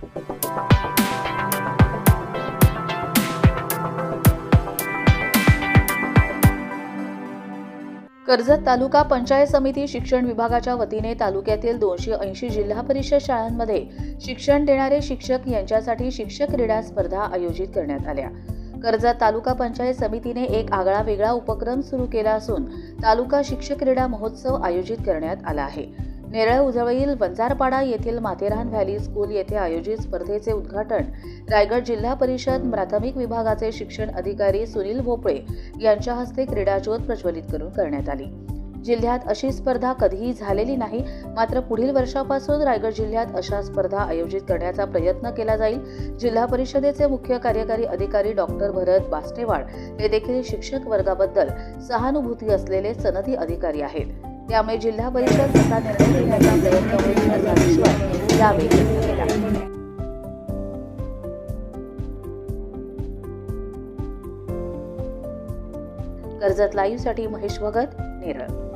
कर्जत तालुका पंचायत समिती शिक्षण विभागाच्या वतीने तालुक्यातील दोनशे ऐंशी जिल्हा परिषद शाळांमध्ये शिक्षण देणारे शिक्षक यांच्यासाठी शिक्षक क्रीडा स्पर्धा आयोजित करण्यात आल्या. कर्जत तालुका पंचायत समितीने एक आगळा वेगळा उपक्रम सुरू केला असून तालुका शिक्षक क्रीडा महोत्सव आयोजित करण्यात आला आहे. नेरळ उजवळील वंजारपाडा येथील माथेरान व्हॅली स्कूल येथे आयोजित स्पर्धेचे उद्घाटन रायगड जिल्हा परिषद प्राथमिक विभागाचे शिक्षण अधिकारी सुनील भोपळे यांच्या हस्ते क्रीडाज्योत प्रज्वलित करून करण्यात आली. जिल्ह्यात अशी स्पर्धा कधीही झालेली नाही मात्र पुढील वर्षापासून रायगड जिल्ह्यात अशा स्पर्धा आयोजित करण्याचा प्रयत्न केला जाईल. जिल्हा परिषदेचे मुख्य कार्यकारी अधिकारी डॉक्टर भरत बास्टेवाड हे देखील शिक्षक वर्गाबद्दल सहानुभूती असलेले सनदी अधिकारी आहेत. त्यामुळे जिल्हा परिषद असा निर्णय घेण्याचा प्रयत्न होईल असा विश्वास यावेळी व्यक्त केला. कर्जत लाईव्हसाठी महेश भगत नेरळ.